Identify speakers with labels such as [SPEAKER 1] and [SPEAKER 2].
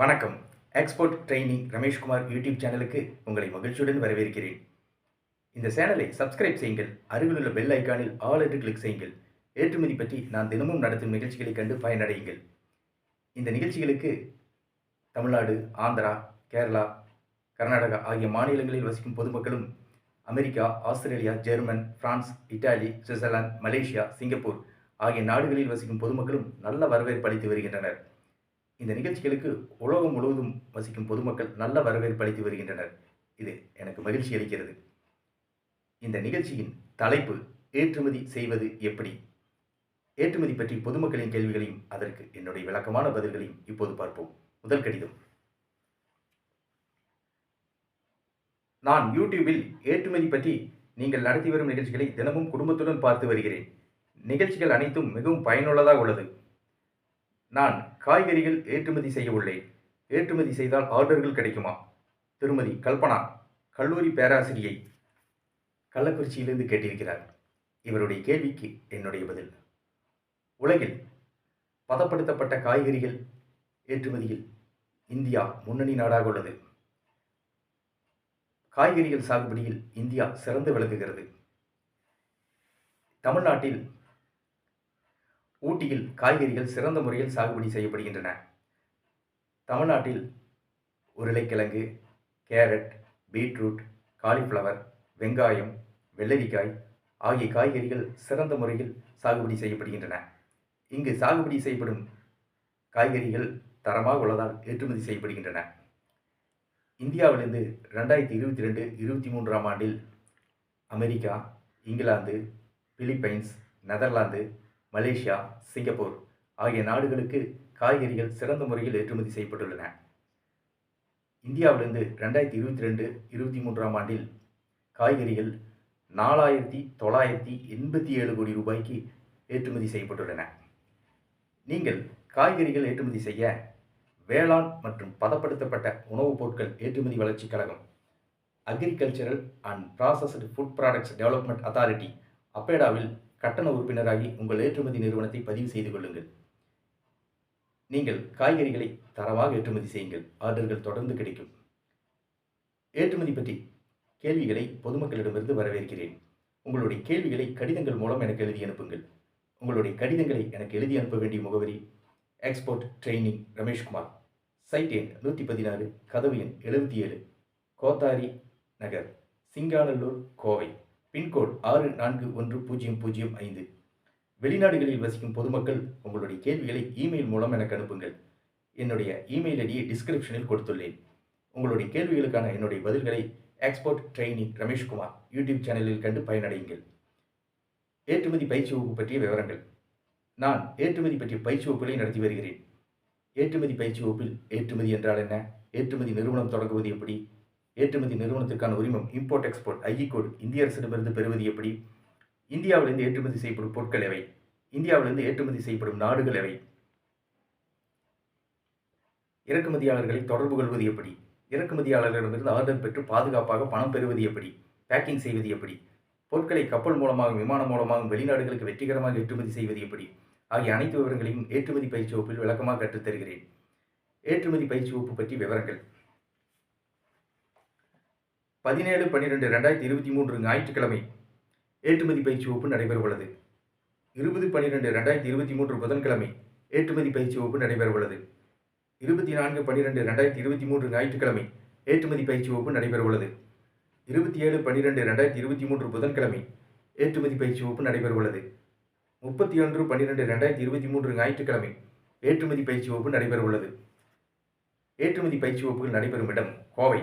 [SPEAKER 1] வணக்கம். Export training Rameshkumar YouTube சேனலுக்கு உங்களை மகிழ்ச்சியுடன் வரவேற்கிறேன். இந்த சேனலை சப்ஸ்கிரைப் செய்யுங்கள். அருகிலுள்ள பெல் ஐக்கானில் ஆல் என்று கிளிக் செய்யுங்கள். ஏற்றுமதி பற்றி நான் தினமும் நடத்தும் நிகழ்ச்சிகளை கண்டு பயனடையுங்கள். இந்த நிகழ்ச்சிகளுக்கு தமிழ்நாடு ஆந்திரா கேரளா கர்நாடகா ஆகிய மாநிலங்களில் வசிக்கும் பொதுமக்களும் America Australia German France Italy Switzerland Malaysia Singapore ஆகிய நாடுகளில் வசிக்கும் பொதுமக்களும் நல்ல வரவேற்பு அளித்து வருகின்றனர். இந்த நிகழ்ச்சிகளுக்கு உலகம் முழுவதும் வசிக்கும் பொதுமக்கள் நல்ல வரவேற்பு அளித்து வருகின்றனர். இது எனக்கு மகிழ்ச்சி அளிக்கிறது. இந்த நிகழ்ச்சியின் தலைப்பு ஏற்றுமதி செய்வது எப்படி? ஏற்றுமதி பற்றி பொதுமக்களின் கேள்விகளையும் அதற்கு என்னுடைய விளக்கமான பதில்களையும் இப்போது பார்ப்போம். முதல் கடிதம். நான் யூடியூபில் ஏற்றுமதி பற்றி நீங்கள் நடத்தி வரும் நிகழ்ச்சிகளை தினமும் குடும்பத்துடன் பார்த்து வருகிறேன். நிகழ்ச்சிகள் அனைத்தும் மிகவும் பயனுள்ளதாக உள்ளது. நான் காய்கறிகள் ஏற்றுமதி செய்ய உள்ளேன் ஏற்றுமதி செய்தால் ஆர்டர்கள் கிடைக்குமா? திருமதி கல்பனா கல்லூரி பேராசிரியை கள்ளக்குறிச்சியிலிருந்து கேட்டிருக்கிறார். இவருடைய கேள்விக்கு என்னுடைய பதில். உலகில் பதப்படுத்தப்பட்ட காய்கறிகள் ஏற்றுமதியில் இந்தியா முன்னணி நாடாக உள்ளது. காய்கறிகள் சாகுபடியில் இந்தியா சிறந்து விளங்குகிறது. தமிழ்நாட்டில் ஊட்டியில் காய்கறிகள் சிறந்த முறையில் சாகுபடி செய்யப்படுகின்றன. தமிழ்நாட்டில் உருளைக்கிழங்கு கேரட் பீட்ரூட் காலிஃப்ளவர் வெங்காயம் வெள்ளரிக்காய் ஆகிய காய்கறிகள் சிறந்த முறையில் சாகுபடி செய்யப்படுகின்றன. இங்கு சாகுபடி செய்யப்படும் காய்கறிகள் தரமாக உள்ளதால் ஏற்றுமதி செய்யப்படுகின்றன. இந்தியாவிலிருந்து ரெண்டாயிரத்தி இருபத்தி ரெண்டு இருபத்தி மூன்றாம் ஆண்டில் America England Philippines Netherlands Malaysia Singapore ஆகிய நாடுகளுக்கு காய்கறிகள் சிறந்த முறையில் ஏற்றுமதி செய்யப்பட்டுள்ளன. இந்தியாவிலிருந்து ரெண்டாயிரத்தி இருபத்தி ரெண்டு இருபத்தி மூன்றாம் ஆண்டில் காய்கறிகள் நாலாயிரத்தி தொள்ளாயிரத்தி எண்பத்தி ஏழு கோடி ரூபாய்க்கு ஏற்றுமதி செய்யப்பட்டுள்ளன. நீங்கள் காய்கறிகள் ஏற்றுமதி செய்ய வேளாண் மற்றும் பதப்படுத்தப்பட்ட உணவுப் பொருட்கள் ஏற்றுமதி வளர்ச்சிக் கழகம் agricultural and processed food products development authority அப்பேடாவில் கட்டண உறுப்பினராகி உங்கள் ஏற்றுமதி நிறுவனத்தை பதிவு செய்து கொள்ளுங்கள். நீங்கள் காய்கறிகளை தரமாக ஏற்றுமதி செய்யுங்கள். ஆர்டர்கள் தொடர்ந்து கிடைக்கும். ஏற்றுமதி பற்றி கேள்விகளை பொதுமக்களிடமிருந்து வரவேற்கிறேன். உங்களுடைய கேள்விகளை கடிதங்கள் மூலம் எனக்கு எழுதி அனுப்புங்கள். உங்களுடைய கடிதங்களை எனக்கு எழுதி அனுப்ப வேண்டிய முகவரி எக்ஸ்போர்ட் ட்ரெயினிங் ரமேஷ்குமார் சைட் எண் நூற்றி பதினாறு கதவு எண் எழுபத்தி ஏழு கோத்தாரி நகர் சிங்காநல்லூர் கோவை. பின்கோட் ஆறு நான்கு ஒன்று பூஜ்ஜியம் பூஜ்ஜியம் ஐந்து. வெளிநாடுகளில் வசிக்கும் பொதுமக்கள் உங்களுடைய கேள்விகளை இமெயில் மூலம் எனக்கு அனுப்புங்கள். என்னுடைய இமெயில் ஐடியை டிஸ்கிரிப்ஷனில் கொடுத்துள்ளேன். உங்களுடைய கேள்விகளுக்கான என்னுடைய பதில்களை எக்ஸ்போர்ட் ட்ரைனிங் ரமேஷ்குமார் யூடியூப் சேனலில் கண்டு பயனடையுங்கள். ஏற்றுமதி பயிற்சி வகுப்பு பற்றிய விவரங்கள். நான் ஏற்றுமதி பற்றிய பயிற்சி வகுப்புகளை நடத்தி வருகிறேன். ஏற்றுமதி பயிற்சி வகுப்பில் ஏற்றுமதி என்றால் என்ன? ஏற்றுமதி நிறுவனம் தொடங்குவது எப்படி? ஏற்றுமதி நிறுவனத்திற்கான உரிமம் இம்போர்ட் எக்ஸ்போர்ட் ஐஇ கோட் இந்திய அரசிடமிருந்து பெறுவது எப்படி? இந்தியாவிலிருந்து ஏற்றுமதி செய்யப்படும் பொருட்கள் எவை? இந்தியாவிலிருந்து ஏற்றுமதி செய்யப்படும் நாடுகள் எவை? இறக்குமதியாளர்களை தொடர்பு கொள்வது எப்படி? இறக்குமதியாளர்களிடமிருந்து ஆர்டர் பெற்று பாதுகாப்பாக பணம் பெறுவது எப்படி? பேக்கிங் செய்வது எப்படி? பொருட்களை கப்பல் மூலமாகவும் விமானம் மூலமாகவும் வெளிநாடுகளுக்கு வெற்றிகரமாக ஏற்றுமதி செய்வது எப்படி? ஆகிய அனைத்து விவரங்களையும் ஏற்றுமதி பயிற்சி வகுப்பில் விளக்கமாக கற்றுத்தருகிறேன். ஏற்றுமதி பயிற்சி வகுப்பு பற்றி விவரங்கள். பதினேழு பன்னிரெண்டு ரெண்டாயிரத்தி இருபத்தி மூன்று ஞாயிற்றுக்கிழமை ஏற்றுமதி பயிற்சி வகுப்பு நடைபெறவுள்ளது. இருபது பன்னிரெண்டு ரெண்டாயிரத்தி இருபத்தி மூன்று புதன்கிழமை ஏற்றுமதி பயிற்சி வகுப்பு நடைபெறவுள்ளது. இருபத்தி நான்கு பன்னிரெண்டு ரெண்டாயிரத்தி இருபத்தி மூன்று ஞாயிற்றுக்கிழமை ஏற்றுமதி பயிற்சி வகுப்பு நடைபெறவுள்ளது. இருபத்தி ஏழு பன்னிரெண்டு ரெண்டாயிரத்தி இருபத்தி மூன்று புதன்கிழமை ஏற்றுமதி பயிற்சி வகுப்பு நடைபெறவுள்ளது. முப்பத்தி ஒன்று பன்னிரெண்டு ரெண்டாயிரத்தி இருபத்தி மூன்று ஞாயிற்றுக்கிழமை ஏற்றுமதி பயிற்சி வகுப்பு நடைபெறவுள்ளது. ஏற்றுமதி பயிற்சி வகுப்புகள் நடைபெறும் இடம் கோவை.